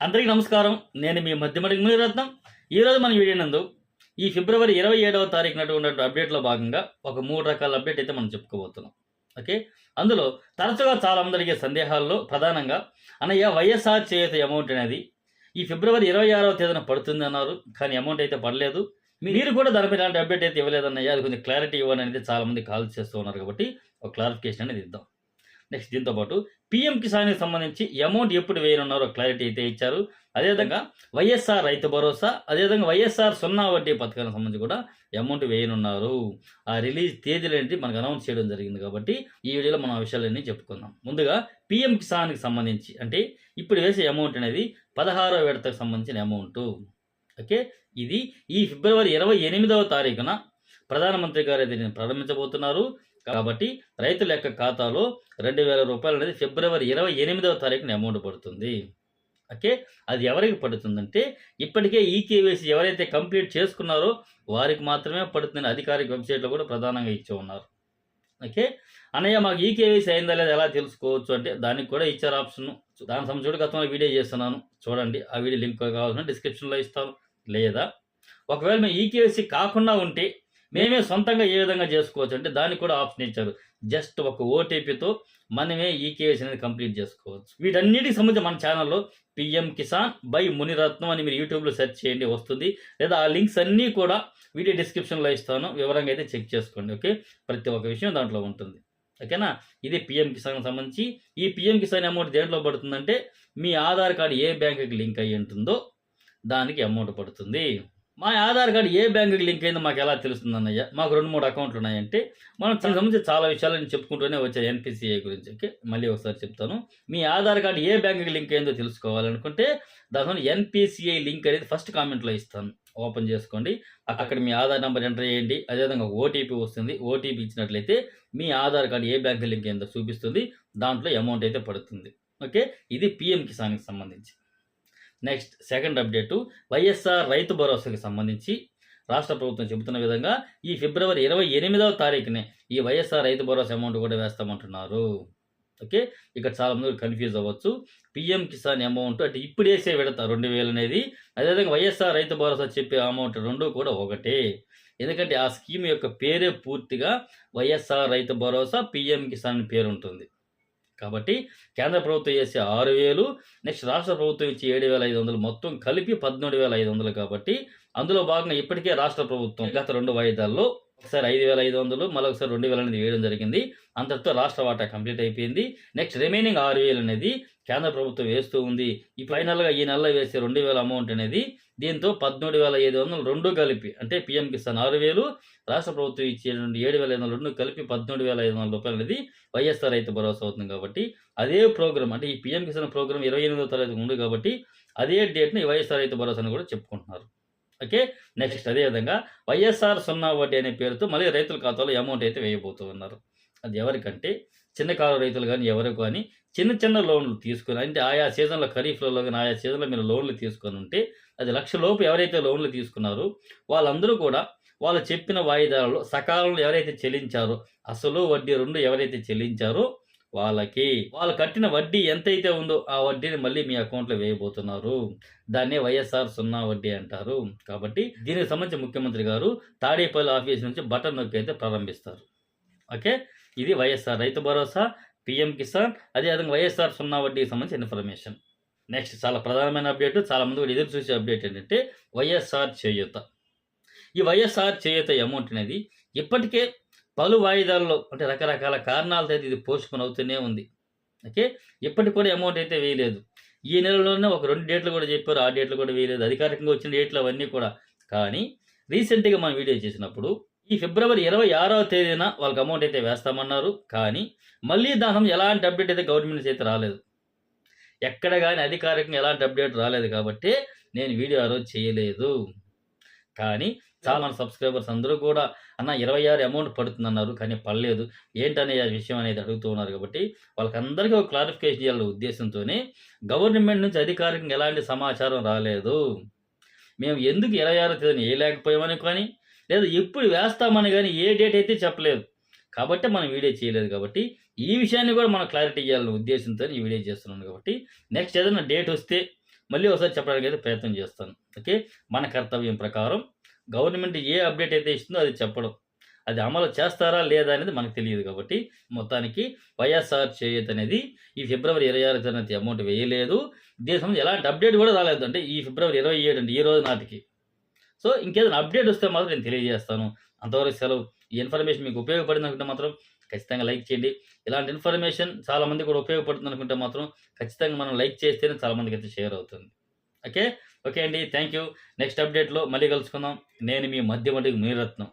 అందరికీ నమస్కారం. నేను మీ మధ్యమడి మునిరత్నం. ఈరోజు మన వీడియో నందు ఈ ఫిబ్రవరి ఇరవై ఏడవ తారీఖు నాటి అప్డేట్లో భాగంగా ఒక మూడు రకాల అప్డేట్ అయితే మనం చెప్పుకోబోతున్నాం. ఓకే? అందులో తరచుగా చాలా అడిగే సందేహాల్లో ప్రధానంగా అన్నయ్య వైఎస్ఆర్ చేత అమౌంట్ అనేది ఈ ఫిబ్రవరి ఇరవై ఆరవ తేదీన పడుతుంది అన్నారు. కానీ అమౌంట్ అయితే పడలేదు. మీరు కూడా దానిపై ఇలాంటి అప్డేట్ అయితే ఇవ్వలేదన్నయ్య. అది కొంచెం క్లారిటీ ఇవ్వని అనేది చాలామంది కాల్ చేస్తూ ఉన్నారు కాబట్టి ఒక క్లారిఫికేషన్ అనేది ఇద్దాం. నెక్స్ట్ దీంతో పాటు పిఎం కిసాన్కి సంబంధించి అమౌంట్ ఎప్పుడు వేయనున్నారో క్లారిటీ అయితే ఇచ్చారు. అదేవిధంగా వైఎస్ఆర్ రైతు భరోసా అదేవిధంగా వైఎస్ఆర్ సున్నా వడ్డీ పథకానికి సంబంధించి కూడా అమౌంట్ వేయనున్నారు. ఆ రిలీజ్ తేదీలు ఏంటి మనకు అనౌన్స్ చేయడం జరిగింది కాబట్టి ఈ వీడియోలో మనం ఆ విషయాలన్నీ చెప్పుకుందాం. ముందుగా పిఎం కిసాన్కి సంబంధించి అంటే ఇప్పుడు వేసే అమౌంట్ అనేది పదహారో విడతకు సంబంధించిన అమౌంట్ ఓకే? ఇది ఈ ఫిబ్రవరి ఇరవై ఎనిమిదవ తారీఖున ప్రధానమంత్రి గారే దీన్ని ప్రారంభించబోతున్నారు. కాబట్టి రైతుల యొక్క ఖాతాలో రెండు వేల రూపాయలు అనేది ఫిబ్రవరి ఇరవై ఎనిమిదవ తారీఖున అమౌంట్ పడుతుంది. ఓకే? అది ఎవరికి పడుతుందంటే ఇప్పటికే ఈ కేవైసీ ఎవరైతే కంప్లీట్ చేసుకున్నారో వారికి మాత్రమే పడుతుందని అధికారిక వెబ్సైట్లో కూడా ప్రధానంగా ఇచ్చి ఉన్నారు. ఓకే? అన్నయ్య మాకు ఈ కేవైసీ అయిందా లేదా ఎలా తెలుసుకోవచ్చు అంటే దానికి కూడా ఇచ్చారు ఆప్షన్. దాని సంబంధించి గతంలో వీడియో చేస్తున్నాను. చూడండి. ఆ వీడియో లింక్ కావాల్సిన డిస్క్రిప్షన్లో ఇస్తాను. లేదా? ఒకవేళ మేము ఈ కేవైసీ కాకుండా ఉంటే మేమే సొంతంగా ఏ విధంగా చేసుకోవచ్చు అంటే దానికి కూడా ఆప్షన్ ఇచ్చారు. జస్ట్ ఒక ఓటీపీతో మనమే ఈ కేవైసీ అనేది కంప్లీట్ చేసుకోవచ్చు. వీటన్నిటికి సంబంధించి మన ఛానల్లో పిఎం కిసాన్ బై మునిరత్నం అని మీరు యూట్యూబ్లో సెర్చ్ చేయండి వస్తుంది. లేదా ఆ లింక్స్ అన్నీ కూడా వీడియో డిస్క్రిప్షన్లో ఇస్తాను. వివరంగా అయితే చెక్ చేసుకోండి ఓకే? ప్రతి ఒక్క విషయం దాంట్లో ఉంటుంది. ఓకేనా? ఇది పిఎం కిసాన్కి సంబంధించి. ఈ పిఎం కిసాన్ అమౌంట్ దేంట్లో పడుతుందంటే మీ ఆధార్ కార్డు ఏ బ్యాంకుకి లింక్ అయ్యి ఉంటుందో దానికి అమౌంట్ పడుతుంది. మా ఆధార్ కార్డు ఏ బ్యాంకుకి లింక్ అయిందో మాకు ఎలా తెలుస్తుంది అన్నయ్య మాకు రెండు మూడు అకౌంట్లు ఉన్నాయంటే మనం దానికి సంబంధించి చాలా విషయాలు నేను చెప్పుకుంటూనే వచ్చాయి ఎన్పిసిఐ గురించి. ఓకే? మళ్ళీ ఒకసారి చెప్తాను. మీ ఆధార్ కార్డు ఏ బ్యాంకుకి లింక్ అయిందో తెలుసుకోవాలనుకుంటే దాని ఎన్పిసిఐ లింక్ అనేది ఫస్ట్ కామెంట్లో ఇస్తాను. ఓపెన్ చేసుకోండి. అక్కడ మీ ఆధార్ నెంబర్ ఎంటర్ చేయండి. అదేవిధంగా ఓటీపీ వస్తుంది. ఓటీపీ ఇచ్చినట్లయితే మీ ఆధార్ కార్డు ఏ బ్యాంక్ లింక్ అయిందో చూపిస్తుంది. దాంట్లో అమౌంట్ అయితే పడుతుంది. ఓకే? ఇది పిఎం కిసాన్కి సంబంధించి. నెక్స్ట్ సెకండ్ అప్డేటు వైఎస్ఆర్ రైతు భరోసాకి సంబంధించి రాష్ట్ర ప్రభుత్వం చెబుతున్న విధంగా ఈ ఫిబ్రవరి ఇరవై ఎనిమిదవ తారీఖునే ఈ వైఎస్ఆర్ రైతు భరోసా అమౌంట్ కూడా వేస్తామంటున్నారు. ఓకే? ఇక్కడ చాలామంది కన్ఫ్యూజ్ అవ్వచ్చు. పిఎం కిసాన్ అమౌంట్ అంటే ఇప్పుడు వేసే విడత రెండు వేలు అనేది. అదేవిధంగా వైఎస్ఆర్ రైతు భరోసా చెప్పే అమౌంట్ రెండు కూడా ఒకటే. ఎందుకంటే ఆ స్కీమ్ యొక్క పేరే పూర్తిగా వైఎస్ఆర్ రైతు భరోసా పిఎం కిసాన్ పేరు ఉంటుంది కాబట్టి కేంద్ర ప్రభుత్వం చేసే ఆరు వేలు నెక్స్ట్ రాష్ట్ర ప్రభుత్వం ఇచ్చే ఏడు వేల ఐదు వందలు మొత్తం కలిపి పద్మూడు వేల ఐదు వందలు కాబట్టి అందులో భాగంగా ఇప్పటికే రాష్ట్ర ప్రభుత్వం గత రెండు వాయిదాల్లో ఒకసారి ఐదు వేల ఐదు వందలు మరొకసారి రెండు వేలు అనేది వేయడం జరిగింది. అంతటితో రాష్ట్ర వాటా కంప్లీట్ అయిపోయింది. నెక్స్ట్ రిమైనింగ్ ఆరు వేలు అనేది కేంద్ర ప్రభుత్వం వేస్తూ ఉంది. ఈ ఫైనల్గా ఈ నెలలో వేసే రెండు వేల అమౌంట్ అనేది దీంతో పద్మూడు వేల ఐదు వందలు రెండు కలిపి అంటే పిఎం కిసాన్ ఆరు వేలు రాష్ట్ర ప్రభుత్వం ఇచ్చే ఏడు వేల ఐదు వందలు రెండు కలిపి పద్మూడు వేల ఐదు వందల రూపాయలు అనేది వైఎస్ఆర్ రైతు భరోసా అవుతుంది కాబట్టి అదే ప్రోగ్రామ్ అంటే ఈ పిఎం కిసాన్ ప్రోగ్రామ్ ఇరవై ఎనిమిదో తారీఖు ఉంది కాబట్టి అదే డేట్ని వైఎస్ఆర్ రైతు భరోసాని కూడా చెప్పుకుంటున్నారు. ఓకే? నెక్స్ట్ అదేవిధంగా వైఎస్ఆర్ సున్నా వడ్డీ అనే పేరుతో మళ్ళీ రైతుల ఖాతాలో అమౌంట్ అయితే వేయబోతూ ఉన్నారు అది ఎవరికంటే చిన్న కారు రైతులు కానీ ఎవరు కానీ చిన్న చిన్న లోన్లు తీసుకుని అంటే ఆయా సీజన్లో ఖరీఫ్లలో కానీ ఆయా సీజన్లో మీరు లోన్లు తీసుకొని ఉంటే అది లక్ష లోపు ఎవరైతే లోన్లు తీసుకున్నారో వాళ్ళందరూ కూడా వాళ్ళు చెప్పిన వాయిదాలలో సకాలంలో ఎవరైతే చెల్లించారో అసలు వడ్డీ రెండు ఎవరైతే చెల్లించారో వాళ్ళకి వాళ్ళు కట్టిన వడ్డీ ఎంతైతే ఉందో ఆ వడ్డీని మళ్ళీ మీ అకౌంట్లో వేయబోతున్నారు. దాన్నే వైఎస్ఆర్ సున్నా వడ్డీ అంటారు. కాబట్టి దీనికి సంబంధించి ముఖ్యమంత్రి గారు తాడేపల్లి ఆఫీస్ నుంచి బటన్ నొక్కి అయితే ప్రారంభిస్తారు. ఓకే? ఇది వైఎస్ఆర్ రైతు భరోసా పిఎం కిసాన్ అదేవిధంగా వైఎస్ఆర్ సున్నా వడ్డీకి సంబంధించిన ఇన్ఫర్మేషన్. నెక్స్ట్ చాలా ప్రధానమైన అప్డేట్ చాలా మంది కూడా ఎదురు చూసే అప్డేట్ ఏంటంటే వైఎస్ఆర్ చేయూత. ఈ వైఎస్ఆర్ చేయూత అమౌంట్ అనేది ఇప్పటికే పలు వాయిదాల్లో అంటే రకరకాల కారణాలతో అయితే ఇది పోస్ట్పోన్ అవుతూనే ఉంది. ఓకే? ఇప్పటికి కూడా అమౌంట్ అయితే వేయలేదు. ఈ నెలలోనే ఒక రెండు డేట్లు కూడా చెప్పారు ఆ డేట్లు కూడా వేయలేదు. అధికారికంగా వచ్చిన డేట్లు అవన్నీ కూడా. కానీ రీసెంట్గా మనం వీడియో చేసినప్పుడు ఈ ఫిబ్రవరి ఇరవై ఆరవ తేదీన వాళ్ళకి అమౌంట్ అయితే వేస్తామన్నారు. కానీ మళ్ళీ దాని ఎలాంటి అప్డేట్ అయితే గవర్నమెంట్ అయితే రాలేదు. ఎక్కడ కానీ అధికారికంగా ఎలాంటి అప్డేట్ రాలేదు కాబట్టి నేను వీడియో ఆ రోజు చేయలేదు. కానీ చాలా మన సబ్స్క్రైబర్స్ అందరూ కూడా అన్న ఇరవై ఆరు అమౌంట్ పడుతుందన్నారు కానీ పడలేదు. ఏంటనే ఆ విషయం అనేది అడుగుతూ ఉన్నారు కాబట్టి వాళ్ళకందరికీ ఒక క్లారిఫికేషన్ చేయాలనే ఉద్దేశంతోనే గవర్నమెంట్ నుంచి అధికారికంగా ఎలాంటి సమాచారం రాలేదు. మేము ఎందుకు ఇరవై ఆరో తేదీని వేయలేకపోయామని కానీ లేదా ఎప్పుడు వేస్తామని కానీ ఏ డేట్ అయితే చెప్పలేదు. కాబట్టి మనం వీడియో చేయలేదు కాబట్టి ఈ విషయాన్ని కూడా మనం క్లారిటీ ఇవ్వాలనే ఉద్దేశంతో ఈ వీడియో చేస్తున్నాను కాబట్టి నెక్స్ట్ ఏదైనా డేట్ వస్తే మళ్ళీ ఒకసారి చెప్పడానికి అయితే ప్రయత్నం చేస్తాను. ఓకే? మన కర్తవ్యం ప్రకారం గవర్నమెంట్ ఏ అప్డేట్ అయితే ఇస్తుందో అది చెప్పడం. అది అమలు చేస్తారా లేదా అనేది మనకు తెలియదు కాబట్టి మొత్తానికి వైఎస్ఆర్ చేయూత అనేది ఈ ఫిబ్రవరి ఇరవై ఆరు తేదీ అమౌంట్ వేయలేదు. దీని ఎలాంటి అప్డేట్ కూడా రాలేదు అంటే ఈ ఫిబ్రవరి ఇరవై ఏడు అంటే ఈ రోజు నాటికి. సో ఇంకేదైనా అప్డేట్ వస్తే మాత్రం నేను తెలియజేస్తాను. అంతవరకు సెలవు. ఈ ఇన్ఫర్మేషన్ మీకు ఉపయోగపడింది అనుకుంటే మాత్రం ఖచ్చితంగా లైక్ చేయండి. ఇలాంటి ఇన్ఫర్మేషన్ చాలామంది కూడా ఉపయోగపడుతుంది అనుకుంటే మాత్రం ఖచ్చితంగా మనం లైక్ చేస్తేనే చాలామందికి అయితే షేర్ అవుతుంది. ఓకే? ఓకే అండి. థ్యాంక్ యూ నెక్స్ట్ అప్డేట్లో మళ్ళీ కలుసుకుందాం. నేను మీ మధ్య మధ్యమటికి మీరత్నం.